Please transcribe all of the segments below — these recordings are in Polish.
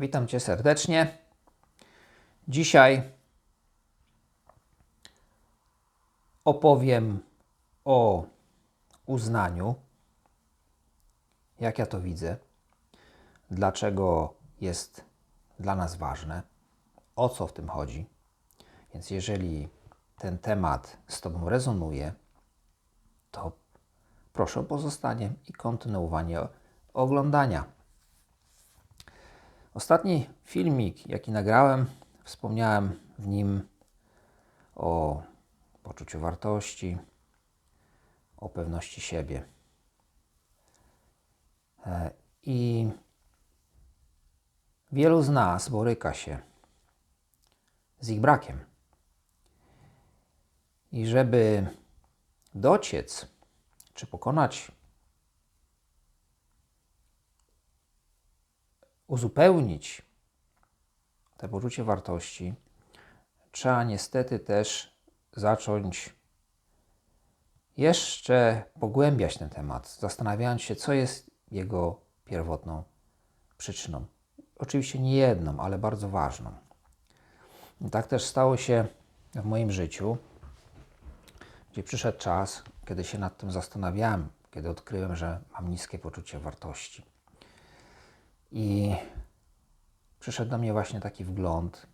Witam Cię serdecznie. Dzisiaj opowiem o uznaniu, jak ja to widzę, dlaczego jest dla nas ważne, o co w tym chodzi. Więc jeżeli ten temat z Tobą rezonuje, to proszę o pozostanie i kontynuowanie oglądania. Ostatni filmik, jaki nagrałem, wspomniałem w nim o poczuciu wartości, o pewności siebie. E, I wielu z nas boryka się z ich brakiem. I żeby dociec, czy pokonać, uzupełnić to poczucie wartości, trzeba niestety też zacząć jeszcze pogłębiać ten temat, zastanawiając się, co jest jego pierwotną przyczyną. Oczywiście nie jedną, ale bardzo ważną. I tak też stało się w moim życiu, gdzie przyszedł czas, kiedy się nad tym zastanawiałem, kiedy odkryłem, że mam niskie poczucie wartości. I przyszedł do mnie właśnie taki wgląd,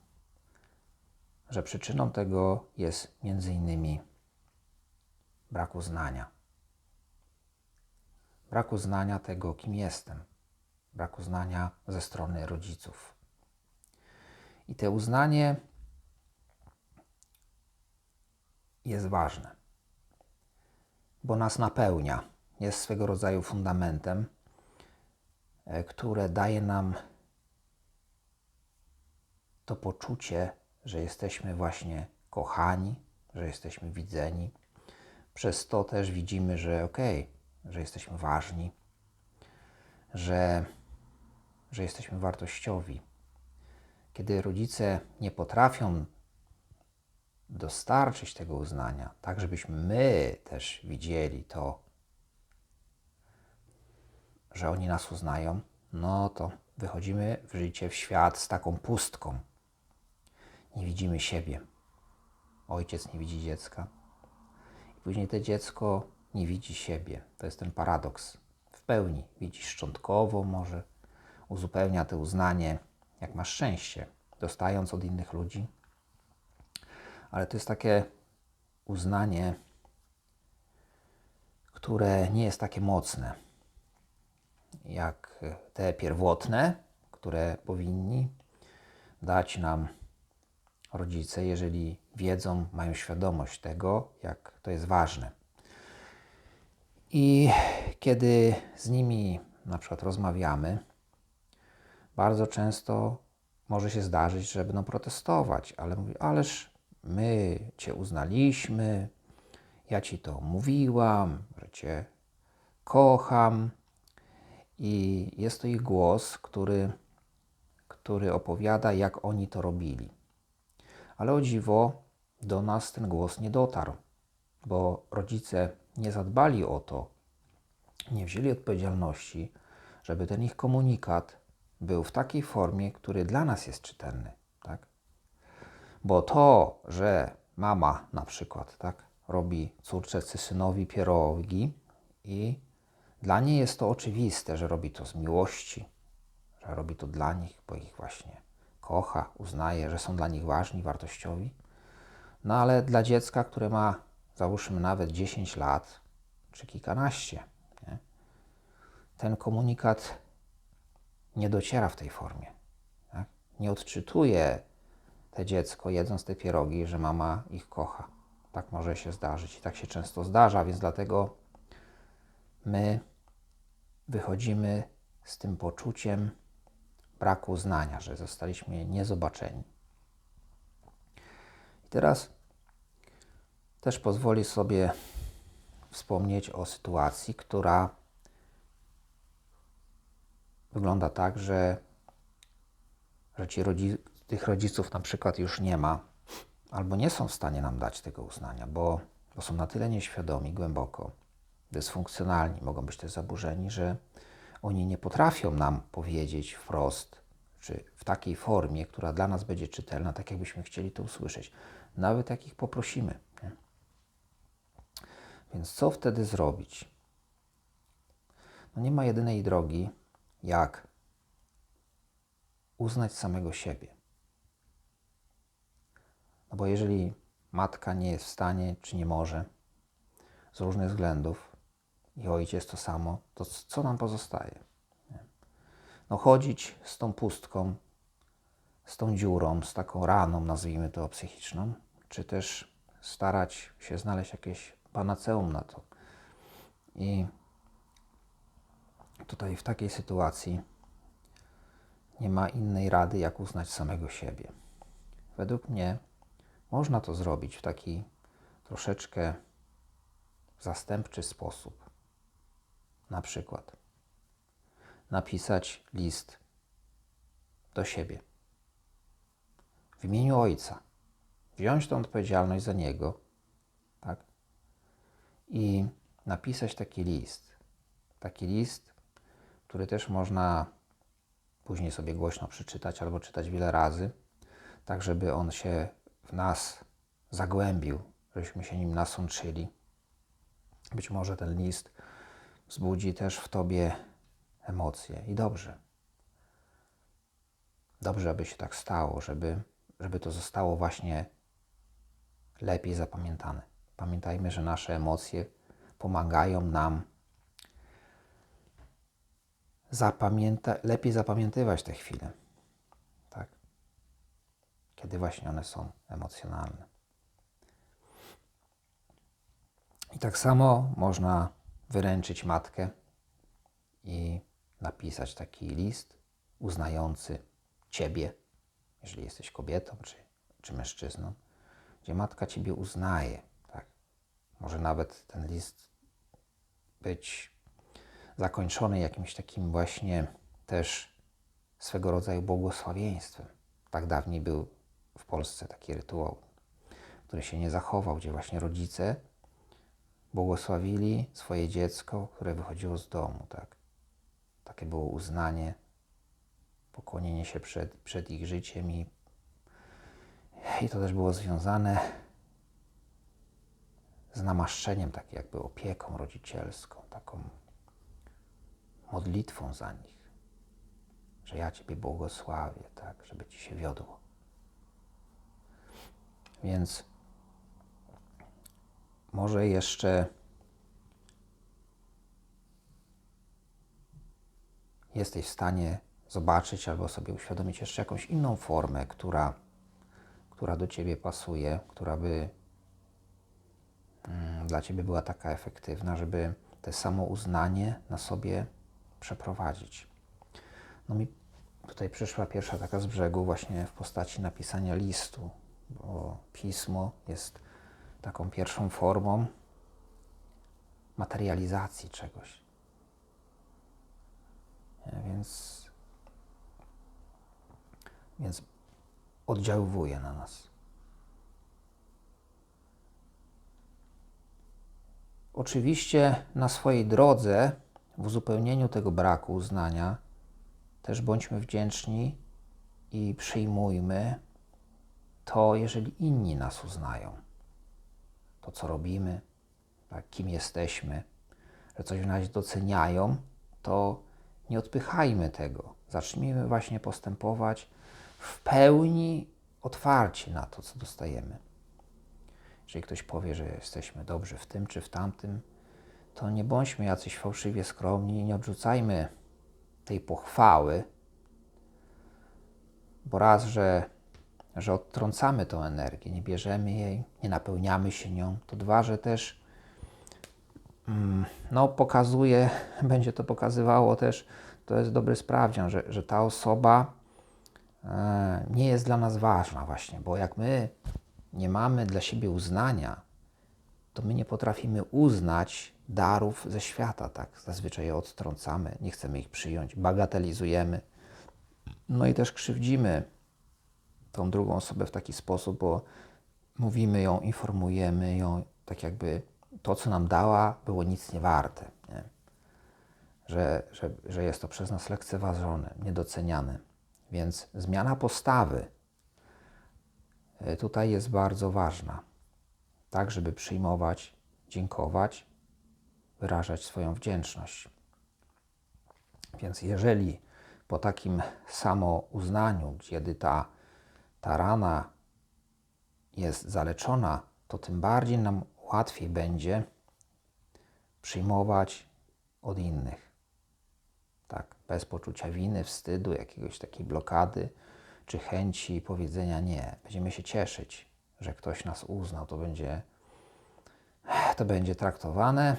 że przyczyną tego jest między innymi brak uznania. Brak uznania tego, kim jestem. Brak uznania ze strony rodziców. I to uznanie jest ważne, bo nas napełnia, jest swego rodzaju fundamentem, które daje nam to poczucie, że jesteśmy właśnie kochani, że jesteśmy widzeni. Przez to też widzimy, że okej, okay, że jesteśmy ważni, że, że jesteśmy wartościowi. Kiedy rodzice nie potrafią dostarczyć tego uznania, tak żebyśmy my też widzieli to, że oni nas uznają, no to wychodzimy w życie, w świat z taką pustką. Nie widzimy siebie. Ojciec nie widzi dziecka. I później to dziecko nie widzi siebie. To jest ten paradoks. W pełni widzi szczątkowo, może uzupełnia to uznanie, jak ma szczęście, dostając od innych ludzi, ale to jest takie uznanie, które nie jest takie mocne jak te pierwotne, które powinni dać nam rodzice, jeżeli wiedzą, mają świadomość tego, jak to jest ważne. I kiedy z nimi na przykład rozmawiamy, bardzo często może się zdarzyć, że będą protestować, ale mówi, ależ my Cię uznaliśmy, ja Ci to mówiłam, że Cię kocham. I jest to ich głos, który, który opowiada, jak oni to robili. Ale o dziwo, do nas ten głos nie dotarł, bo rodzice nie zadbali o to, nie wzięli odpowiedzialności, żeby ten ich komunikat był w takiej formie, który dla nas jest czytelny. Tak? Bo to, że mama na przykład tak, robi córce czy synowi pierogi i dla niej jest to oczywiste, że robi to z miłości, że robi to dla nich, bo ich właśnie kocha, uznaje, że są dla nich ważni, wartościowi. No ale dla dziecka, które ma załóżmy nawet 10 lat czy kilkanaście, nie? ten komunikat nie dociera w tej formie. Tak? Nie odczytuje te dziecko, jedząc te pierogi, że mama ich kocha. Tak może się zdarzyć i tak się często zdarza, więc dlatego my wychodzimy z tym poczuciem braku uznania, że zostaliśmy niezobaczeni. I teraz też pozwoli sobie wspomnieć o sytuacji, która wygląda tak, że, że ci tych rodziców na przykład już nie ma, albo nie są w stanie nam dać tego uznania, bo, bo są na tyle nieświadomi głęboko, dysfunkcjonalni, mogą być też zaburzeni, że oni nie potrafią nam powiedzieć wprost, czy w takiej formie, która dla nas będzie czytelna, tak jakbyśmy chcieli to usłyszeć. Nawet jak ich poprosimy. Nie? Więc co wtedy zrobić? No nie ma jedynej drogi, jak uznać samego siebie. No bo jeżeli matka nie jest w stanie, czy nie może, z różnych względów, i ojciec to samo, to co nam pozostaje? No chodzić z tą pustką, z tą dziurą, z taką raną, nazwijmy to psychiczną, czy też starać się znaleźć jakieś panaceum na to. I tutaj w takiej sytuacji nie ma innej rady, jak uznać samego siebie. Według mnie można to zrobić w taki troszeczkę zastępczy sposób. Na przykład napisać list do siebie w imieniu Ojca, wziąć tą odpowiedzialność za Niego, tak? I napisać taki list. Taki list, który też można później sobie głośno przeczytać albo czytać wiele razy, tak żeby on się w nas zagłębił, żebyśmy się nim nasączyli. Być może ten list wzbudzi też w Tobie emocje i dobrze. Dobrze, aby się tak stało, żeby, żeby to zostało właśnie lepiej zapamiętane. Pamiętajmy, że nasze emocje pomagają nam zapamięta lepiej zapamiętywać te chwile. Tak? Kiedy właśnie one są emocjonalne. I tak samo można wyręczyć matkę i napisać taki list uznający Ciebie, jeżeli jesteś kobietą czy, czy mężczyzną, gdzie matka Ciebie uznaje. Tak? Może nawet ten list być zakończony jakimś takim właśnie też swego rodzaju błogosławieństwem. Tak dawniej był w Polsce taki rytuał, który się nie zachował, gdzie właśnie rodzice błogosławili swoje dziecko, które wychodziło z domu, tak. Takie było uznanie, pokłonienie się przed, przed ich życiem i, i to też było związane z namaszczeniem, tak jakby opieką rodzicielską, taką modlitwą za nich, że ja Ciebie błogosławię, tak, żeby Ci się wiodło. Więc może jeszcze jesteś w stanie zobaczyć albo sobie uświadomić jeszcze jakąś inną formę, która, która do Ciebie pasuje, która by mm, dla Ciebie była taka efektywna, żeby te samo uznanie na sobie przeprowadzić. No mi tutaj przyszła pierwsza taka z brzegu właśnie w postaci napisania listu, bo pismo jest taką pierwszą formą materializacji czegoś. Więc, więc oddziałuje na nas. Oczywiście na swojej drodze w uzupełnieniu tego braku uznania też bądźmy wdzięczni i przyjmujmy to, jeżeli inni nas uznają. To, co robimy, tak, kim jesteśmy, że coś w nas doceniają, to nie odpychajmy tego. Zacznijmy właśnie postępować w pełni otwarci na to, co dostajemy. Jeżeli ktoś powie, że jesteśmy dobrzy w tym czy w tamtym, to nie bądźmy jacyś fałszywie skromni nie odrzucajmy tej pochwały, bo raz, że, że odtrącamy tą energię, nie bierzemy jej, nie napełniamy się nią, to dwa, że też mm, no, pokazuje, będzie to pokazywało też, to jest dobry sprawdzian, że, że ta osoba e, nie jest dla nas ważna właśnie, bo jak my nie mamy dla siebie uznania, to my nie potrafimy uznać darów ze świata, tak? Zazwyczaj je odtrącamy, nie chcemy ich przyjąć, bagatelizujemy. No i też krzywdzimy tą drugą osobę w taki sposób, bo mówimy ją, informujemy ją, tak jakby to, co nam dała, było nic nie warte. Nie? Że, że, że jest to przez nas lekceważone, niedoceniane. Więc zmiana postawy y, tutaj jest bardzo ważna. Tak, żeby przyjmować, dziękować, wyrażać swoją wdzięczność. Więc jeżeli po takim samouznaniu, kiedy ta, ta rana jest zaleczona, to tym bardziej nam łatwiej będzie przyjmować od innych. Tak, bez poczucia winy, wstydu, jakiegoś takiej blokady czy chęci powiedzenia nie. Będziemy się cieszyć, że ktoś nas uznał. To będzie, to będzie traktowane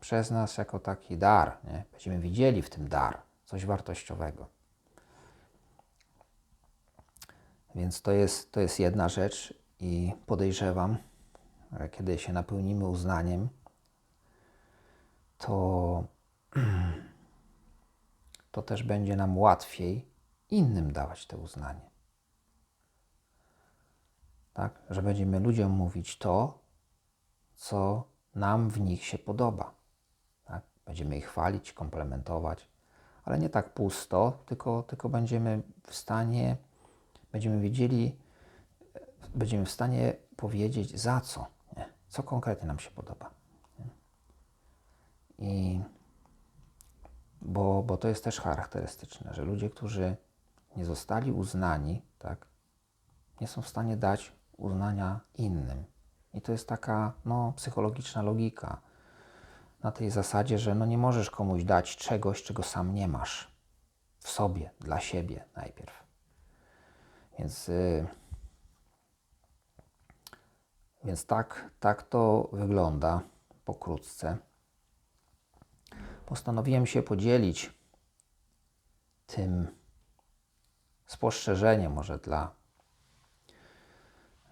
przez nas jako taki dar. Nie? Będziemy widzieli w tym dar, coś wartościowego. Więc to jest, to jest jedna rzecz i podejrzewam, że kiedy się napełnimy uznaniem, to, to też będzie nam łatwiej innym dawać to uznanie. Tak? Że będziemy ludziom mówić to, co nam w nich się podoba. Tak? Będziemy ich chwalić, komplementować, ale nie tak pusto, tylko, tylko będziemy w stanie, będziemy wiedzieli, będziemy w stanie powiedzieć za co, nie? co konkretnie nam się podoba. I bo, bo to jest też charakterystyczne, że ludzie, którzy nie zostali uznani, tak, nie są w stanie dać uznania innym. I to jest taka no, psychologiczna logika na tej zasadzie, że no, nie możesz komuś dać czegoś, czego sam nie masz w sobie, dla siebie najpierw. Więc, yy, więc tak, tak to wygląda pokrótce. Postanowiłem się podzielić tym spostrzeżeniem, może dla,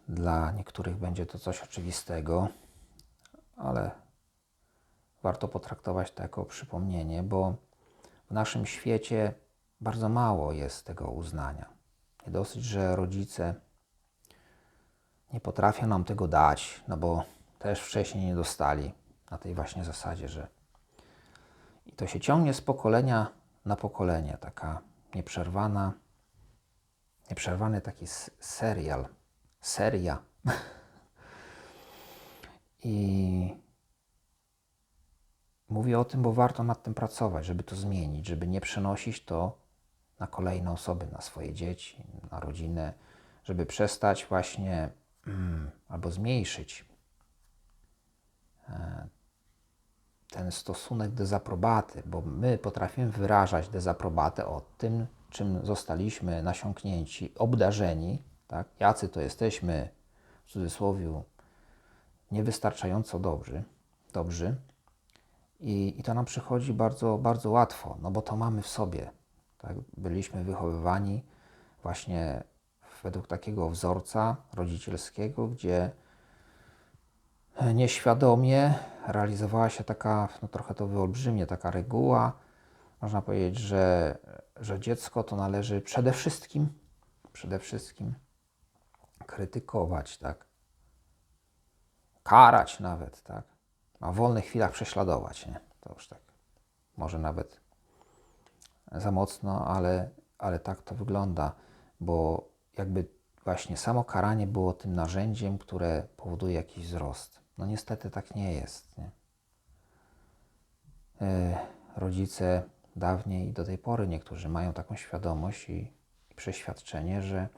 dla niektórych będzie to coś oczywistego, ale warto potraktować to jako przypomnienie, bo w naszym świecie bardzo mało jest tego uznania. Nie dosyć, że rodzice nie potrafią nam tego dać, no bo też wcześniej nie dostali na tej właśnie zasadzie, że i to się ciągnie z pokolenia na pokolenie, taka nieprzerwana, nieprzerwany taki serial, seria. I mówię o tym, bo warto nad tym pracować, żeby to zmienić, żeby nie przenosić to na kolejne osoby, na swoje dzieci, na rodzinę, żeby przestać właśnie mm, albo zmniejszyć e, ten stosunek dezaprobaty, bo my potrafimy wyrażać dezaprobatę o tym, czym zostaliśmy nasiąknięci, obdarzeni, tak? jacy to jesteśmy, w cudzysłowie, niewystarczająco dobrzy, dobrzy. I, I to nam przychodzi bardzo, bardzo łatwo, no bo to mamy w sobie. Tak? Byliśmy wychowywani właśnie według takiego wzorca rodzicielskiego, gdzie nieświadomie realizowała się taka, no trochę to wyolbrzymie, taka reguła. Można powiedzieć, że, że dziecko to należy przede wszystkim, przede wszystkim krytykować, tak? Karać nawet, tak? A w wolnych chwilach prześladować, nie? To już tak, może nawet za mocno, ale, ale tak to wygląda, bo jakby właśnie samo karanie było tym narzędziem, które powoduje jakiś wzrost. No niestety tak nie jest. Nie? E, rodzice dawniej i do tej pory niektórzy mają taką świadomość i, przeświadczenie, że,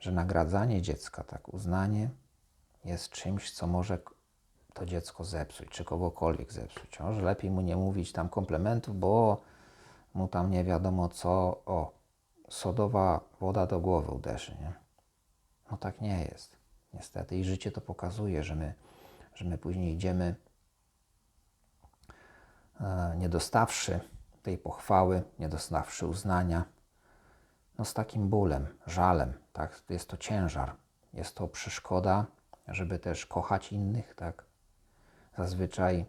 że nagradzanie dziecka, tak, uznanie jest czymś, co może to dziecko zepsuć, czy kogokolwiek zepsuć. O, lepiej mu nie mówić tam komplementów, bo mu tam nie wiadomo co, o, sodowa woda do głowy uderzy, nie? No tak nie jest, niestety. I życie to pokazuje, że my że my później idziemy e, nie dostawszy tej pochwały, nie dostawszy uznania, no z takim bólem, żalem, tak? Jest to ciężar, jest to przeszkoda, żeby też kochać innych, tak? Zazwyczaj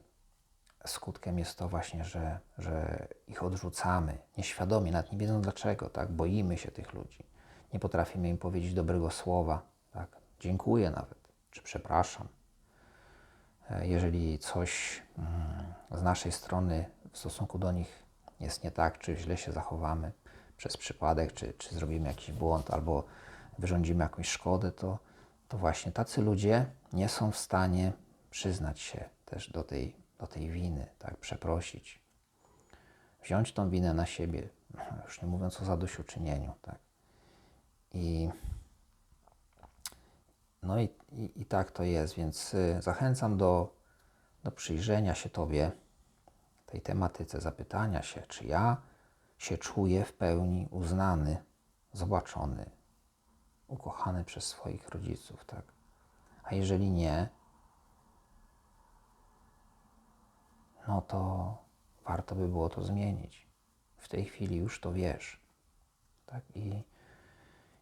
skutkiem jest to właśnie, że, że ich odrzucamy, nieświadomie, nawet nie wiedząc dlaczego, tak? Boimy się tych ludzi, nie potrafimy im powiedzieć dobrego słowa, tak? Dziękuję nawet, czy przepraszam. E, jeżeli coś mm, z naszej strony w stosunku do nich jest nie tak, czy źle się zachowamy, przez przypadek, czy, czy zrobimy jakiś błąd, albo wyrządzimy jakąś szkodę, to, to właśnie tacy ludzie nie są w stanie przyznać się też do tej, do tej winy, tak, przeprosić, wziąć tą winę na siebie, już nie mówiąc o zadośćuczynieniu, tak. I, no i, i, i tak to jest, więc y, zachęcam do, do przyjrzenia się Tobie, tej tematyce, zapytania się, czy ja się czuję w pełni uznany, zobaczony, ukochany przez swoich rodziców, tak? A jeżeli nie, no to warto by było to zmienić. W tej chwili już to wiesz. Tak? I,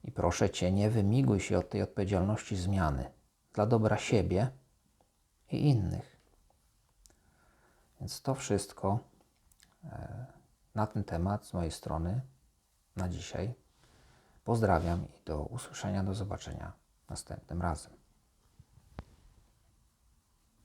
I proszę Cię, nie wymiguj się od tej odpowiedzialności zmiany dla dobra siebie i innych. Więc to wszystko e, na ten temat z mojej strony na dzisiaj. Pozdrawiam i do usłyszenia, do zobaczenia następnym razem.